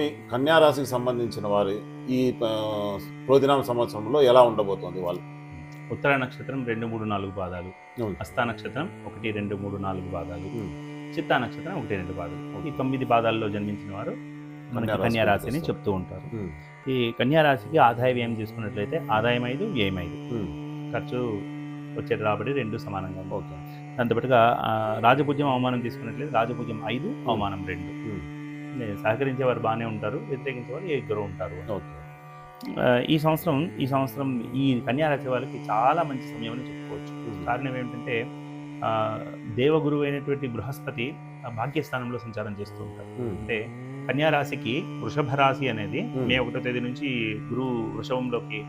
స్వామి కన్యా రాశికి సంబంధించిన వారి ఈ ఆ, ప్రోదినామ సంవత్సరంలో ఎలా ఉండబోతోంది వాళ్ళు? ఉత్తర నక్షత్రం రెండు మూడు నాలుగు పాదాలు. హస్త నక్షత్రం ఒకటి రెండు మూడు నాలుగు పాదాలు. చిత్తా నక్షత్రం ఒకటి రెండు పాదాలు. ఈ తొమ్మిది పాదాల్లో జన్మించిన వారు మనకి కన్యా కన్యా రాశికి రాశిని వస్తారు. చెప్తూ ఉంటారు. ఈ కన్యా రాశికి ఆదాయ వ్యయం తీసుకున్నట్లయితే ఆదాయం ఐదు వ్యయం ఐదు. ఖర్చు వచ్చే రాబడి రెండు సమానంగా. ఓకే. దాంతోపాటుగా రాజపూజ్యం అవమానం తీసుకున్నట్లయితే రాజపూజ్యం ఐదు అవమానం రెండు. ఉమ్, నే- సహకరించే వారు బాగానే ఉంటారు వ్యతిరేకించే వారు ఇద్దరు ఉంటారు. ఓకే. ఈ సంవత్సరం ఈ సంవత్సరం ఈ కన్యా రాశి వాళ్ళకి చాలా మంచి సమయం అని చెప్పుకోవచ్చు. కారణం ఏమిటంటే దేవగురువు అయినటువంటి బృహస్పతి భాగ్యస్థానంలో సంచారం చేస్తూ ఉంటారు. అంటే కన్యా రాశికి వృషభ రాశి అనేది. మే ఒకటో తేదీ నుంచి గురువు వృషభంలోకి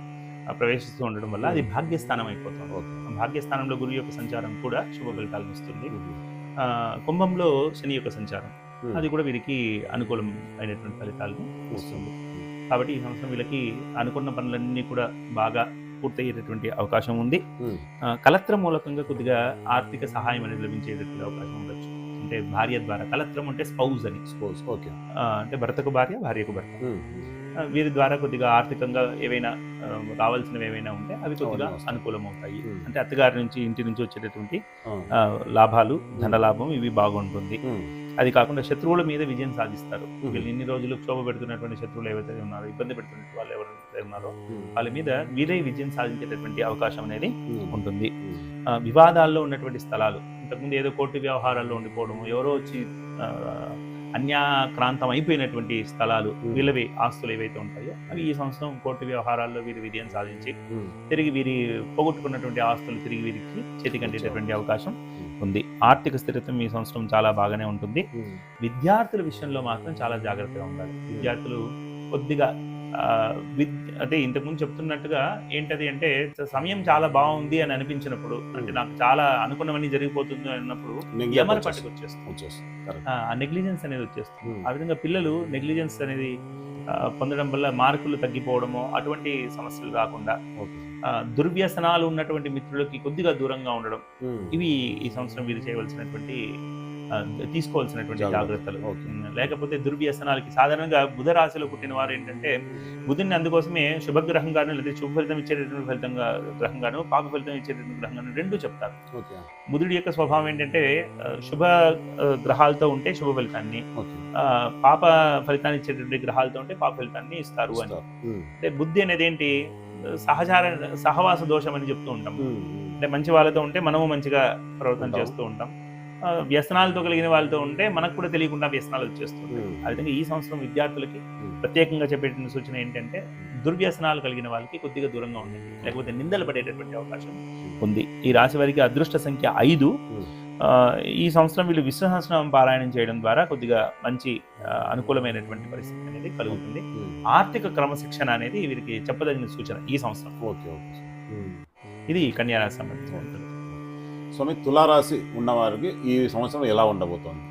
ప్రవేశిస్తూ ఉండడం వల్ల అది భాగ్యస్థానం అయిపోతుంది. భాగ్యస్థానంలో గురువు యొక్క సంచారం కూడా శుభ ఫలితాలను ఇస్తుంది. కుంభంలో శని యొక్క సంచారం. అది కూడా వీరికి అనుకూలం అయినటువంటి ఫలితాలను ఇస్తుంది కాబట్టి ఈ సంవత్సరం వీళ్ళకి అనుకున్న పనులన్నీ కూడా బాగా పూర్తయ్యేటటువంటి అవకాశం ఉంది. ఆ, కలత్ర మూలకంగా కొద్దిగా ఆర్థిక సహాయం అనేది లభించేటటువంటి అవకాశం ఉండొచ్చు. అంటే భార్య ద్వారా కలత్రం అంటే స్పౌజ్ అని. సపోజ్ ఓకే అంటే భర్తకు భార్య భార్యకు భర్త. ఆ, వీరి ద్వారా కొద్దిగా ఆర్థికంగా ఏవైనా ఆ, రావాల్సినవి ఏవైనా ఉంటే అవి కొద్దిగా. అనుకూలం అవుతాయి అంటే అత్తగారి నుంచి ఇంటి నుంచి వచ్చేటటువంటి లాభాలు ధనలాభం ఇవి బాగుంటుంది. అది కాకుండా శత్రువుల మీద విజయం సాధిస్తారు. వీళ్ళు ఇన్ని రోజులు క్షోభ పెడుతున్నటువంటి శత్రువులు ఏవైతే ఉన్నారో ఇబ్బంది పెడుతున్న వాళ్ళు ఎవరైతే ఉన్నారో వాళ్ళ మీద వీరే విజయం సాధించేటటువంటి అవకాశం అనేది ఉంటుంది. వివాదాల్లో ఉన్నటువంటి స్థలాలు ఇంతకుముందు ఏదో కోర్టు వ్యవహారాల్లో ఉండిపోవడం ఎవరో వచ్చి అన్యాక్రాంతం అయిపోయినటువంటి స్థలాలు. వీళ్ళవి ఆస్తులు ఏవైతే ఉంటాయో అవి ఈ సంవత్సరం కోర్టు వ్యవహారాల్లో వీరి విజయం సాధించి తిరిగి వీరి పోగొట్టుకున్నటువంటి ఆస్తులు తిరిగి వీరికి చేతికంటేటటువంటి అవకాశం. ఉంది. ఆర్థిక స్థిరత్వం ఈ సంవత్సరం చాలా బాగానే ఉంటుంది. ఉమ్, విద్యార్థుల విషయంలో మాత్రం చాలా జాగ్రత్తగా ఉండాలి. విద్యార్థులు కొద్దిగా విద్ అంటే ఇంతకుముందు చెప్తున్నట్టుగా ఏంటది అంటే సమయం చాలా బాగుంది అని అనిపించినప్పుడు అంటే నాకు చాలా అనుకున్నవన్నీ జరిగిపోతుంది అన్నప్పుడు వచ్చేస్తుంది. పట్టుకు వచ్చేస్తుంది. ఆ నెగ్లిజెన్స్ అనేది వచ్చేస్తుంది. ఆ విధంగా పిల్లలు నెగ్లిజెన్స్ అనేది పొందడం వల్ల మార్కులు తగ్గిపోవడము అటువంటి సమస్యలు రాకుండా దుర్వ్యసనాలు ఉన్నటువంటి మిత్రులకి కొద్దిగా దూరంగా ఉండడం ఇవి ఈ సంవత్సరం వీరు చేయవలసినటువంటి తీసుకోవాల్సినటువంటి జాగ్రత్త. జాగ్రత్తలు. లేకపోతే దుర్వ్యసనాలకి సాధారణంగా బుధ రాశిలో పుట్టిన వారు ఏంటంటే బుధుని అందుకోసమే శుభగ్రహంగాను లేదా శుభ ఫలితం ఇచ్చేటటువంటి ఫలితంగా గ్రహంగాను పాప ఫలితం ఇచ్చేటటువంటి గ్రహంగాను రెండు చెప్తారు. బుధుడి యొక్క స్వభావం ఏంటంటే శుభ గ్రహాలతో ఉంటే శుభ ఫలితాన్ని పాప ఫలితాన్ని ఇచ్చేటటువంటి గ్రహాలతో ఉంటే పాప ఫలితాన్ని ఇస్తారు అని. అంటే బుద్ధి అనేది ఏంటి? సహచార సహవాస దోషం అని చెప్తూ ఉంటాం. అంటే మంచి వాళ్ళతో ఉంటే మనము మంచిగా ప్రవర్తన. చేస్తూ ఉంటాం. వ్యసనాలతో కలిగిన వాళ్ళతో ఉంటే మనకు కూడా తెలియకుండా వ్యసనాలు వచ్చేస్తుంటాయి. ఉమ్, ఆ విధంగా ఈ సంవత్సరం విద్యార్థులకి ప్రత్యేకంగా చెప్పేటువంటి సూచన ఏంటంటే దుర్వ్యసనాలు కలిగిన వాళ్ళకి కొద్దిగా దూరంగా ఉండండి. లేకపోతే నిందలు పడేటటువంటి అవకాశం ఉంది. ఈ రాశి వారికి అదృష్ట సంఖ్య ఐదు. ఈ సంవత్సరం వీళ్ళు విశ్వసహస్రనామం పారాయణం చేయడం ద్వారా కొద్దిగా మంచి అనుకూలమైనటువంటి పరిస్థితి అనేది కలుగుతుంది. ఆర్థిక క్రమశిక్షణ అనేది వీరికి చెప్పదగిన సూచన ఈ సంవత్సరం. ఓకే. ఇది కన్యారాశి సంబంధించిన స్వామి తులారాశి ఉన్నవారికి ఈ సంవత్సరం ఎలా ఉండబోతోంది?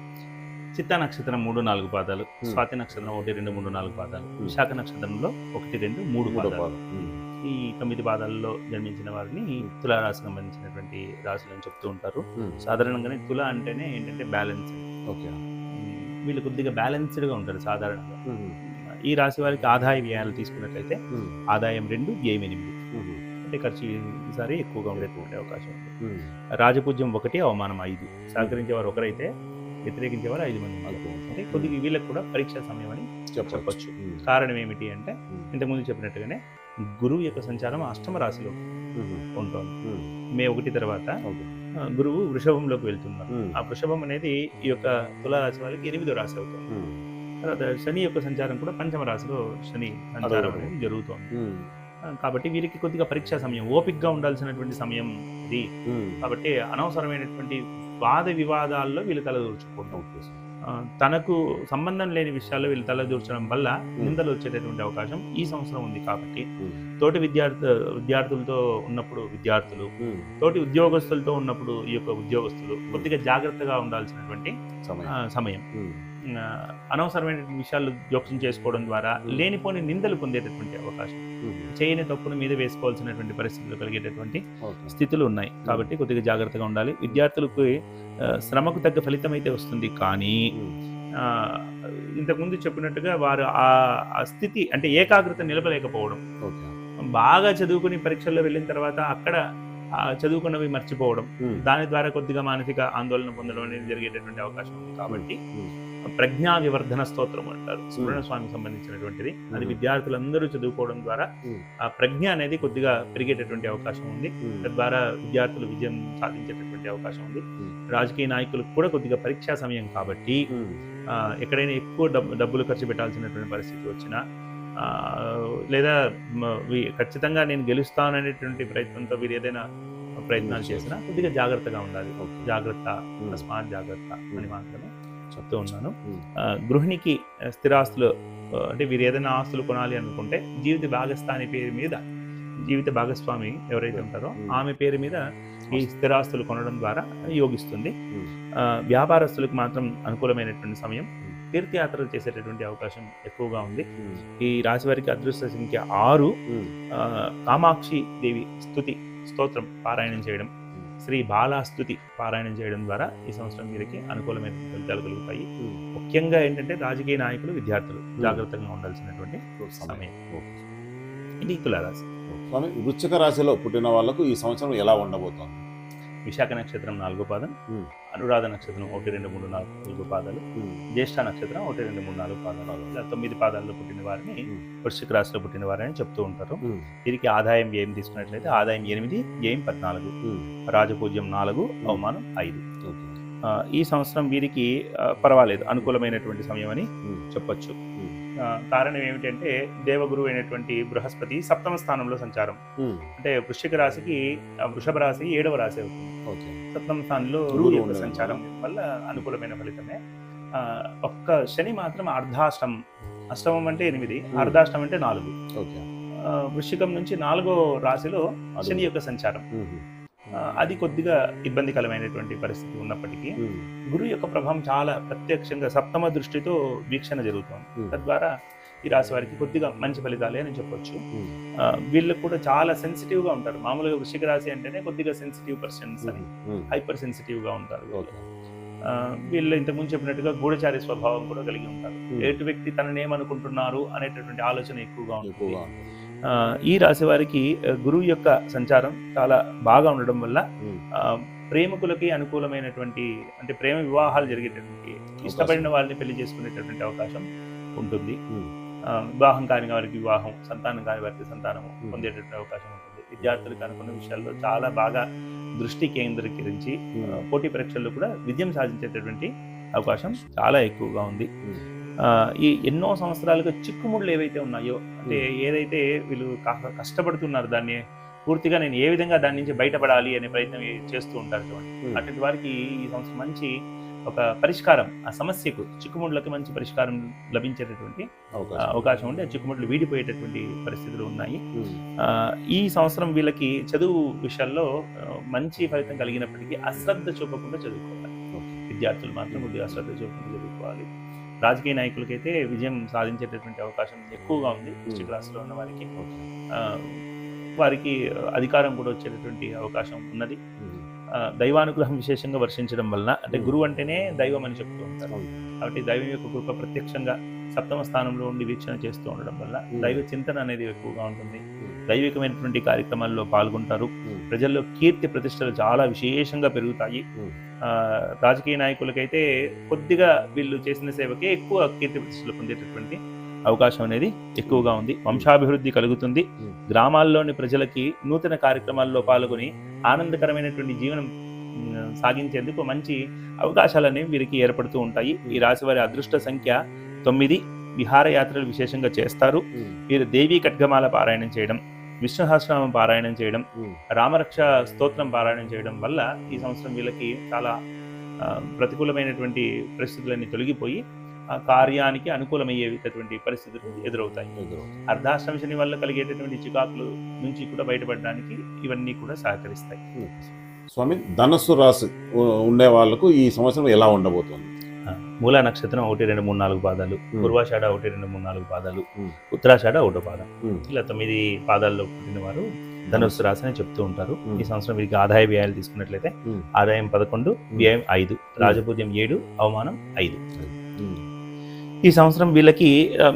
చిత్తా నక్షత్రం మూడు నాలుగు పాదాలు. స్వాతి నక్షత్రం ఒకటి రెండు మూడు నాలుగు పాదాలు విశాఖ నక్షత్రంలో ఒకటి రెండు మూడు పాదాలు. ఈ తొమ్మిది పాదాల్లో జన్మించిన వారిని తులారాశి సంబంధించినటువంటి రాశులు అని చెప్తూ ఉంటారు. సాధారణంగానే తుల అంటేనే ఏంటంటే బ్యాలెన్స్. ఓకే. వీళ్ళు కొద్దిగా బ్యాలెన్స్డ్గా ఉంటారు సాధారణంగా. ఈ రాశి వారికి ఆదాయ వ్యయాలు తీసుకున్నట్లయితే ఆదాయం రెండు వ్యయం ఎనిమిది. అంటే ఖర్చు ఈసారి ఎక్కువగా ఉండేటువంటి అవకాశం ఉంది. రాజపూజ్యం ఒకటి అవమానం ఐదు. సహకరించేవారు ఒకరైతే వ్యతిరేకించేవారు ఐదు మంది. అంటే కొద్దిగా వీళ్ళకి కూడా పరీక్షా సమయం అని ఉమ్, కారణం ఏమిటి అంటే ఇంతకుముందు చెప్పినట్టుగానే గురువు యొక్క సంచారం అష్టమ రాశిలో ఉంటుంది. మే ఒకటి తర్వాత గురువు వృషభంలోకి వెళ్తున్నారు. ఆ వృషభం అనేది ఈ యొక్క తులారాశి వాళ్ళకి ఎనిమిదో రాశి అవుతుంది. తర్వాత శని యొక్క సంచారం కూడా పంచమ రాశిలో శని సంచారం. అనేది జరుగుతోంది. కాబట్టి వీరికి కొద్దిగా పరీక్షా సమయం ఓపిక్గా ఉండాల్సినటువంటి సమయం ఇది. కాబట్టి అనవసరమైనటువంటి వాద వివాదాల్లో వీళ్ళు సార్. ఆ, తనకు సంబంధం లేని విషయాల్లో వీళ్ళు తలదూర్చడం వల్ల నిందలు వచ్చేటటువంటి అవకాశం ఈ సంవత్సరం ఉంది కాబట్టి తోటి విద్యార్థి విద్యార్థులతో ఉన్నప్పుడు విద్యార్థులు తోటి ఉద్యోగస్తులతో ఉన్నప్పుడు ఈ యొక్క ఉద్యోగస్తులు కొద్దిగా జాగ్రత్తగా ఉండాల్సినటువంటి సమయం. అనవసరమైన విషయాలు జోక్యం చేసుకోవడం ద్వారా. లేనిపోని నిందలు పొందేటటువంటి అవకాశం. చేయని తప్పును మీద వేసుకోవాల్సినటువంటి పరిస్థితులు కలిగేటటువంటి స్థితులు ఉన్నాయి. కాబట్టి కొద్దిగా జాగ్రత్తగా ఉండాలి. విద్యార్థులకు శ్రమకు తగ్గ ఫలితం అయితే వస్తుంది. కానీ ఇంతకుముందు చెప్పినట్టుగా వారు ఆ స్థితి అంటే ఏకాగ్రత నిలపలేకపోవడం. బాగా చదువుకుని పరీక్షల్లో వెళ్ళిన తర్వాత అక్కడ చదువుకున్నవి మర్చిపోవడం. దాని ద్వారా కొద్దిగా మానసిక ఆందోళన పొందడం అనేది జరిగేటటువంటి అవకాశం ఉంది. కాబట్టి ప్రజ్ఞా వివర్ధన స్తోత్రం అంటారు. సుబ్రహ్మణ్య స్వామికి సంబంధించినటువంటిది. అది. విద్యార్థులందరూ చదువుకోవడం ద్వారా. ఆ ప్రజ్ఞ అనేది కొద్దిగా పెరిగేటటువంటి అవకాశం ఉంది. తద్వారా విద్యార్థులు విజయం సాధించేటటువంటి అవకాశం ఉంది. రాజకీయ నాయకులకు కూడా కొద్దిగా పరీక్షా సమయం కాబట్టి ఎక్కడైనా ఎక్కువ డబ్బు డబ్బులు ఖర్చు పెట్టాల్సినటువంటి పరిస్థితి వచ్చినా లేదా ఖచ్చితంగా నేను గెలుస్తాననేటువంటి ప్రయత్నంతో వీరు ఏదైనా ప్రయత్నాలు చేసినా కొద్దిగా జాగ్రత్తగా ఉండాలి. జాగ్రత్త ఉమ్, తస్మాత్ జాగ్రత్త అని మాత్రమే చెప్తూ ఉన్నాను. గృహిణికి స్థిరాస్తులు అంటే వీరు ఏదైనా ఆస్తులు కొనాలి అనుకుంటే జీవిత భాగస్వామి పేరు మీద జీవిత భాగస్వామి ఎవరైతే ఉంటారో. ఆమె పేరు మీద ఈ స్థిరాస్తులు కొనడం ద్వారా యోగిస్తుంది. వ్యాపారస్తులకు మాత్రం అనుకూలమైనటువంటి సమయం. తీర్థయాత్రలు చేసేటటువంటి అవకాశం ఎక్కువగా ఉంది. ఈ రాశి వారికి అదృష్ట సంఖ్య ఆరు. కామాక్షి దేవి స్తుతి స్తోత్రం పారాయణం చేయడం శ్రీ బాలాస్తుతి పారాయణం చేయడం ద్వారా ఈ సంవత్సరం వీరికి అనుకూలమైన ఫలితాలు కలుగుతాయి. ముఖ్యంగా ఏంటంటే రాజకీయ నాయకులు విద్యార్థులు జాగ్రత్తగా ఉండాల్సినటువంటి సమయం. ఇది తులారాశి. స్వామి వృశ్చిక రాశిలో పుట్టిన వాళ్ళకు ఈ సంవత్సరం ఎలా ఉండబోతోంది? విశాఖ నక్షత్రం నాలుగో పాదం అనురాధ నక్షత్రం ఒకటి రెండు మూడు నాలుగు నాలుగు పాదాలు జ్యేష్ఠ నక్షత్రం ఒకటి రెండు మూడు నాలుగు పాదాలు ఇలా తొమ్మిది పాదాల్లో పుట్టిన వారిని. వృశ్చిక రాశిలో పుట్టిన వారిని చెప్తూ ఉంటారు. వీరికి ఆదాయం వ్యయం తీసుకున్నట్లయితే ఆదాయం ఎనిమిది వ్యయం పద్నాలుగు. రాజపూజ్యం నాలుగు అవమానం ఐదు. ఈ సంవత్సరం వీరికి పర్వాలేదు అనుకూలమైనటువంటి సమయం అని చెప్పొచ్చు. కారణం ఏమిటంటే దేవగురువు అయినటువంటి బృహస్పతి సప్తమ స్థానంలో సంచారం. అంటే వృశ్చిక రాశికి వృషభ రాశి ఏడవ రాశి అవుతుంది. ఓకే. సప్తమ స్థానంలో సంచారం వల్ల. అనుకూలమైన ఫలితమే. ఒక్క శని మాత్రం అర్ధాష్టం అష్టమం అంటే ఎనిమిది అర్ధాష్టం అంటే నాలుగు. వృశ్చికం నుంచి నాలుగో రాశిలో శని యొక్క సంచారం. అది కొద్దిగా ఇబ్బందికరమైనటువంటి పరిస్థితి ఉన్నప్పటికీ గురువు యొక్క ప్రభావం చాలా ప్రత్యక్షంగా సప్తమ దృష్టితో వీక్షణ జరుగుతోంది. తద్వారా ఈ రాశి వారికి కొద్దిగా మంచి ఫలితాలే అని చెప్పొచ్చు. వీళ్ళకు కూడా చాలా సెన్సిటివ్గా ఉంటారు. మామూలుగా వృశ్చిక రాశి అంటేనే కొద్దిగా సెన్సిటివ్ పర్సన్స్ అని హైపర్ సెన్సిటివ్గా ఉంటారు వీళ్ళు. ఇంతకుముందు చెప్పినట్టుగా గూఢచారి స్వభావం కూడా కలిగి ఉంటారు. ఎటు వ్యక్తి తనని ఏమనుకుంటున్నారు అనేటటువంటి ఆలోచన ఎక్కువగా ఉంటుంది. ఈ రాశి వారికి గురువు యొక్క సంచారం చాలా బాగా ఉండడం వల్ల ప్రేమికులకి అనుకూలమైనటువంటి అంటే ప్రేమ వివాహాలు జరిగేటటువంటి ఇష్టపడిన వాళ్ళని పెళ్ళి చేసుకునేటటువంటి అవకాశం ఉంటుంది. వివాహం కాని వారికి వివాహం సంతానం కాని వారికి సంతానం. పొందేటటువంటి అవకాశం ఉంటుంది. విద్యార్థులకు అనుకున్న విషయాల్లో చాలా బాగా దృష్టి కేంద్రీకరించి పోటీ పరీక్షల్లో కూడా విజయం సాధించేటటువంటి అవకాశం చాలా ఎక్కువగా ఉంది. ఈ ఎన్నో సంవత్సరాలుగా చిక్కుముళ్ళు ఏవైతే ఉన్నాయో అంటే ఏదైతే వీళ్ళు కష్టపడుతున్నారు దాన్ని పూర్తిగా నేను ఏ విధంగా దాని నుంచి బయటపడాలి అనే ప్రయత్నం చేస్తూ ఉంటారు చూడండి. అటువంటి వారికి ఈ సంవత్సరం మంచి ఒక పరిష్కారం ఆ సమస్యకు చిక్కుముళ్ళకి మంచి పరిష్కారం లభించేటటువంటి అవకాశం. ఉండి ఆ చిక్కుముట్లు వీడిపోయేటటువంటి పరిస్థితులు ఉన్నాయి. ఈ సంవత్సరం వీళ్ళకి చదువు విషయాల్లో మంచి ఫలితం కలిగినప్పటికీ అశ్రద్ధ చూపకుండా చదువుకోవాలి. విద్యార్థులు మాత్రం కొద్దిగా అశ్రద్ధ చూపకుండా చదువుకోవాలి. రాజకీయ నాయకులకైతే విజయం సాధించేటటువంటి అవకాశం ఎక్కువగా ఉంది డిస్ట్రిక్ట్ క్లాస్లో ఉన్న వారికి వారికి అధికారం కూడా వచ్చేటటువంటి అవకాశం ఉన్నది ఆ, దైవానుగ్రహం విశేషంగా వర్షించడం వలన అంటే Hmm. గురువు అంటేనే దైవం అని చెప్తూ ఉంటారు. కాబట్టి దైవం యొక్క కృప ప్రత్యక్షంగా సప్తమ స్థానంలో ఉండి వీక్షణ చేస్తూ ఉండడం వల్ల Hmm. దైవ చింతన అనేది ఎక్కువగా ఉంటుంది Hmm. దైవికమైనటువంటి కార్యక్రమాల్లో పాల్గొంటారు. ప్రజల్లో కీర్తి ప్రతిష్టలు చాలా విశేషంగా పెరుగుతాయి. రాజకీయ నాయకులకైతే కొద్దిగా వీళ్ళు చేసిన సేవకే ఎక్కువ కీర్తి ప్రతిష్టలు పొందేటటువంటి అవకాశం అనేది ఎక్కువగా ఉంది. వంశాభివృద్ధి కలుగుతుంది. గ్రామాల్లోని ప్రజలకి నూతన కార్యక్రమాల్లో పాల్గొని ఆనందకరమైనటువంటి జీవనం సాగించేందుకు మంచి అవకాశాలనేవి వీరికి ఏర్పడుతూ ఉంటాయి. ఈ రాశి వారి అదృష్ట సంఖ్య తొమ్మిది. విహారయాత్రలు విశేషంగా చేస్తారు. వీరు దేవీ ఖడ్గమాల పారాయణం చేయడం విష్ణు సహస్రనామం పారాయణం చేయడం రామరక్ష స్తోత్రం పారాయణం చేయడం వల్ల ఈ సంవత్సరం వీళ్ళకి చాలా ప్రతికూలమైనటువంటి పరిస్థితులన్నీ తొలగిపోయి ఆ కార్యానికి అనుకూలమయ్యేటటువంటి పరిస్థితులు ఎదురవుతాయి. ఎదురు. అర్ధాష్టమ శని వల్ల కలిగేటటువంటి చికాకులు నుంచి కూడా బయటపడడానికి ఇవన్నీ కూడా సహకరిస్తాయి. స్వామి ధనస్సు రాశి ఉండే వాళ్ళకు ఈ సంవత్సరం ఎలా ఉండబోతోంది? మూలా నక్షత్రం ఒకటి రెండు మూడు నాలుగు పాదాలు. పూర్వాషాఢ ఒకటి రెండు మూడు నాలుగు పాదాలు. ఉత్తరాషాఢ ఒకటో పాదం. ఇలా తొమ్మిది పాదాల్లో పుట్టిన వారు ధనుస్సు రాశి అని చెప్తూ ఉంటారు. ఈ సంవత్సరం వీరికి ఆదాయ వ్యయాలు తీసుకున్నట్లయితే. ఆదాయం పదకొండు వ్యయం ఐదు రాజపూజ్యం ఏడు అవమానం ఐదు. ఈ సంవత్సరం వీళ్ళకి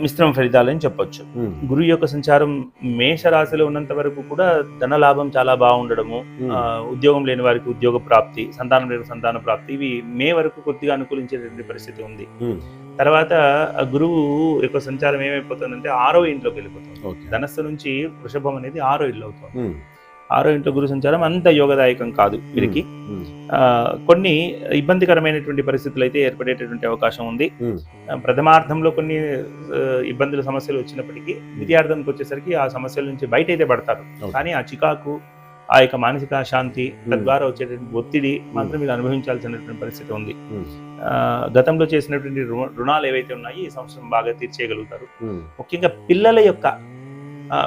మిశ్రమ ఫలితాలని చెప్పొచ్చు. గురువు యొక్క సంచారం మేష రాశిలో ఉన్నంత వరకు కూడా ధన లాభం చాలా బాగుండడము ఉద్యోగం లేని వారికి ఉద్యోగ ప్రాప్తి సంతానం లేని సంతాన ప్రాప్తి ఇవి మే వరకు కొద్దిగా అనుకూలించేటువంటి పరిస్థితి ఉంది. తర్వాత గురువు యొక్క సంచారం ఏమైపోతుందంటే ఆరో ఇంట్లోకి వెళ్ళిపోతుంది. ధనస్సు నుంచి వృషభం అనేది ఆరో ఇల్లు అవుతుంది. ఆరో ఇంట్లో గురు సంచారం అంత యోగదాయకం కాదు వీరికి. కొన్ని ఇబ్బందికరమైనటువంటి పరిస్థితులు అయితే ఏర్పడేటటువంటి అవకాశం ఉంది. ప్రథమార్థంలో కొన్ని ఇబ్బందుల సమస్యలు వచ్చినప్పటికీ ద్వితీయార్థంకి వచ్చేసరికి ఆ సమస్యల నుంచి బయట అయితే పడతారు. కానీ ఆ చికాకు ఆ యొక్క మానసిక శాంతి తద్వారా వచ్చేటటువంటి ఒత్తిడి మాత్రం మీరు అనుభవించాల్సినటువంటి పరిస్థితి ఉంది. గతంలో చేసినటువంటి రుణ- రుణాలు ఏవైతే ఉన్నాయో ఈ సంవత్సరం బాగా తీర్చేయగలుగుతారు. ముఖ్యంగా పిల్లల యొక్క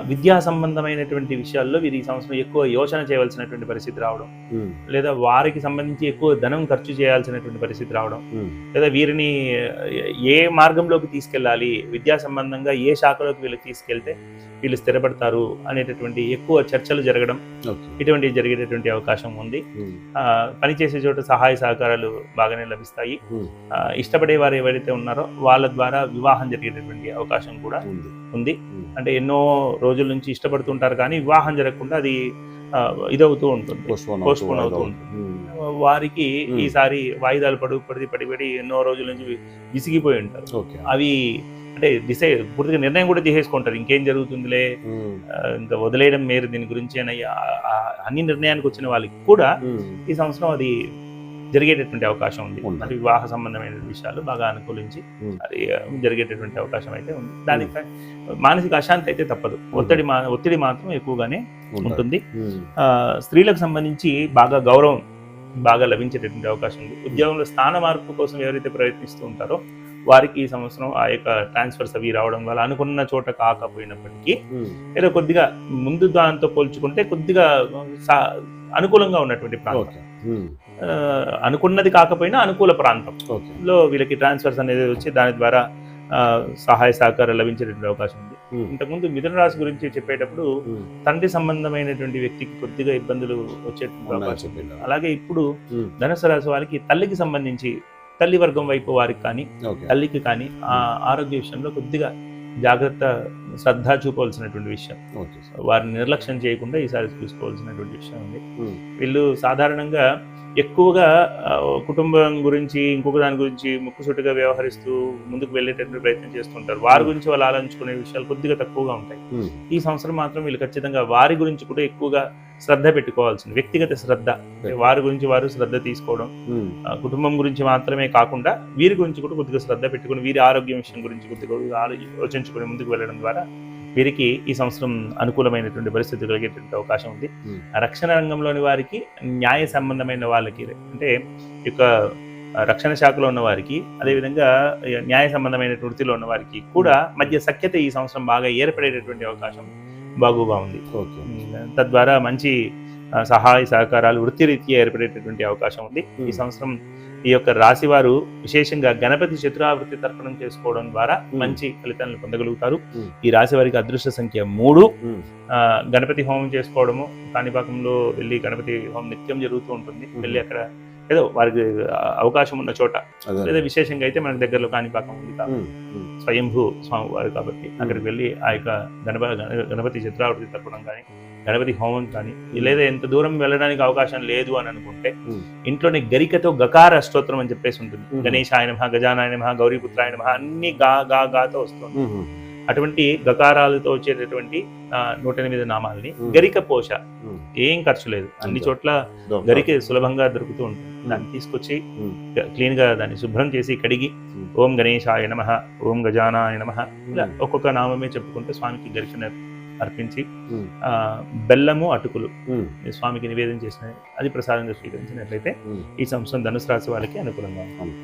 విద్యా సంబంధమైనటువంటి విషయాల్లో వీరు ఈ సంవత్సరం ఎక్కువ యోచన చేయవలసినటువంటి పరిస్థితి రావడం. లేదా వారికి సంబంధించి ఎక్కువ ధనం ఖర్చు చేయాల్సినటువంటి పరిస్థితి రావడం. లేదా వీరిని ఏ మార్గంలోకి తీసుకెళ్ళాలి విద్యా సంబంధంగా ఏ శాఖలోకి వీళ్ళు తీసుకెళ్తే వీళ్ళు స్థిరపడతారు అనేటటువంటి ఎక్కువ చర్చలు జరగడం ఇటువంటి జరిగేటటువంటి అవకాశం ఉంది. పనిచేసే చోట సహాయ సహకారాలు బాగానే లభిస్తాయి. ఇష్టపడే వారు ఎవరైతే ఉన్నారో వాళ్ళ ద్వారా వివాహం జరిగేటటువంటి అవకాశం కూడా ఉంది. ఉంది. అంటే ఎన్నో రోజుల నుంచి ఇష్టపడుతుంటారు కానీ వివాహం జరగకుండా అది ఇదవుతూ ఉంటుంది. పోస్ట్పోన్ అవుతూ ఉమ్, వారికి. ఈసారి వాయిదాలు పడు పడి పడి పడి ఎన్నో రోజుల నుంచి విసిగిపోయి ఉంటారు. అవి అంటే డిసైడ్ పూర్తిగా నిర్ణయం కూడా తీసేసుకుంటారు. ఇంకేం జరుగుతుందిలే? ఇంకా వదిలేయడం మేరు దీని గురించి అని అన్ని నిర్ణయానికి వచ్చిన వాళ్ళకి కూడా ఈ సంవత్సరం అది జరిగేటటువంటి అవకాశం ఉంది. మరి వివాహ సంబంధమైన విషయాలు బాగా అనుకూలించి. అది జరిగేటటువంటి అవకాశం అయితే ఉంది. దానికి మానసిక అశాంతి అయితే తప్పదు. ఒత్తిడి మా ఒత్తిడి మాత్రం ఎక్కువగానే. ఉంటుంది. స్త్రీలకు సంబంధించి బాగా గౌరవం బాగా లభించేటటువంటి అవకాశం ఉంది. ఉద్యోగంలో స్థాన మార్పు కోసం ఎవరైతే ప్రయత్నిస్తూ ఉంటారో వారికి ఈ సంవత్సరం ఆ యొక్క ట్రాన్స్ఫర్స్ అవి రావడం వల్ల అనుకున్న చోట కాకపోయినప్పటికీ ఏదో కొద్దిగా ముందు దాంతో పోల్చుకుంటే కొద్దిగా అనుకూలంగా ఉన్నటువంటి ప్రాంతం. అనుకున్నది కాకపోయినా అనుకూల ప్రాంతం. ఓకే. లో వీళ్ళకి ట్రాన్స్ఫర్స్ అనేది వచ్చి దాని ద్వారా సహాయ సహకారం లభించేటువంటి అవకాశం ఉంది. ఇంతకుముందు మిథున రాశి గురించి చెప్పేటప్పుడు తండ్రి సంబంధమైనటువంటి వ్యక్తికి కొద్దిగా ఇబ్బందులు వచ్చేటువంటి అవకాశం. అలాగే ఇప్పుడు ధనుసు రాశి వారికి తల్లికి సంబంధించి తల్లి వర్గం వైపు వారికి కానీ తల్లికి కానీ ఆ ఆరోగ్య విషయంలో కొద్దిగా జాగ్రత్త శ్రద్ధ చూపవలసినటువంటి విషయం. Okay sir. వారిని నిర్లక్ష్యం చేయకుండా ఈసారి చూసుకోవాల్సినటువంటి విషయం ఉంది. వీళ్ళు సాధారణంగా ఎక్కువగా కుటుంబం గురించి ఇంకొక దాని గురించి ముక్కుసూటిగా వ్యవహరిస్తూ ముందుకు వెళ్ళేటటువంటి ప్రయత్నం చేస్తుంటారు. వారి గురించి వాళ్ళు ఆలోచించుకునే విషయాలు కొద్దిగా తక్కువగా ఉంటాయి. ఉమ్, ఈ సంవత్సరం మాత్రం వీళ్ళు ఖచ్చితంగా వారి గురించి కూడా ఎక్కువగా శ్రద్ధ పెట్టుకోవాల్సింది. వ్యక్తిగత శ్రద్ధ. అంటే వారి గురించి వారు శ్రద్ధ తీసుకోవడం. కుటుంబం గురించి మాత్రమే కాకుండా వీరి గురించి కూడా కొద్దిగా శ్రద్ధ పెట్టుకుని వీరి ఆరోగ్యం విషయం గురించి కొద్దిగా ఆలోచించుకుని ముందుకు వెళ్ళడం ద్వారా వీరికి ఈ సంవత్సరం అనుకూలమైనటువంటి పరిస్థితి కలిగేటువంటి అవకాశం ఉంది. రక్షణ రంగంలోని వారికి న్యాయ సంబంధమైన వాళ్ళకి అంటే యొక్క రక్షణ శాఖలో ఉన్న వారికి అదేవిధంగా న్యాయ సంబంధమైన వృత్తిలో ఉన్న వారికి కూడా మధ్య సఖ్యత ఈ సంవత్సరం బాగా ఏర్పడేటటువంటి అవకాశం బాగుగా ఉంది. తద్వారా మంచి సహాయ సహకారాలు వృత్తిరీత్యా ఏర్పడేటటువంటి అవకాశం ఉంది. ఈ. సంవత్సరం ఈ యొక్క రాశి వారు విశేషంగా గణపతి చతురావృత్తి తర్పణం చేసుకోవడం ద్వారా. మంచి ఫలితాలను పొందగలుగుతారు. ఈ రాశి వారికి అదృష్ట సంఖ్య మూడు. గణపతి హోమం చేసుకోవడము కాణిపాకంలో వెళ్ళి గణపతి హోమం నిత్యం జరుగుతూ ఉంటుంది. వెళ్ళి అక్కడ ఏదో వారికి అవకాశం ఉన్న చోట లేదా విశేషంగా అయితే మనకి దగ్గరలో కాణిపాకం ఉంది కాబట్టి స్వయంభూ స్వామి వారు కాబట్టి అక్కడికి వెళ్ళి ఆ యొక్క గణప గణ- గణపతి చిత్రావృతి తర్పణం కానీ గణపతి హోమం కానీ లేదా ఎంత దూరం వెళ్ళడానికి అవకాశం లేదు అని అనుకుంటే. ఇంట్లోనే గరికతో గకార స్తోత్రం అని చెప్పేసి ఉంటుంది Hmm. గణేశాయ నమ గజానాయ నమ గౌరీపుత్రాయ నమ అన్ని గా గా గాతో వస్తుంది అటువంటి గకారాలతో వచ్చేటటువంటి నూట ఎనిమిది నామాల్ని. గరిక పోష ఏం ఖర్చు లేదు అన్ని. చోట్ల. గరిక సులభంగా దొరుకుతూ ఉంటుంది. దాన్ని తీసుకొచ్చి. క్లీన్గా దాన్ని శుభ్రం చేసి కడిగి. ఓం గణేశాయ నమ ఓం గజానాయ నమ ఇలా ఒక్కొక్క నామమే చెప్పుకుంటే స్వామికి గరికను అర్పించి బెల్లము అటుకులు స్వామికి నివేదన చేసిన అది ప్రసాదంగా స్వీకరించినట్లయితే. ఈ సంవత్సరం ధనుసు రాశి వాళ్ళకి అనుకూలంగా ఉంటుంది.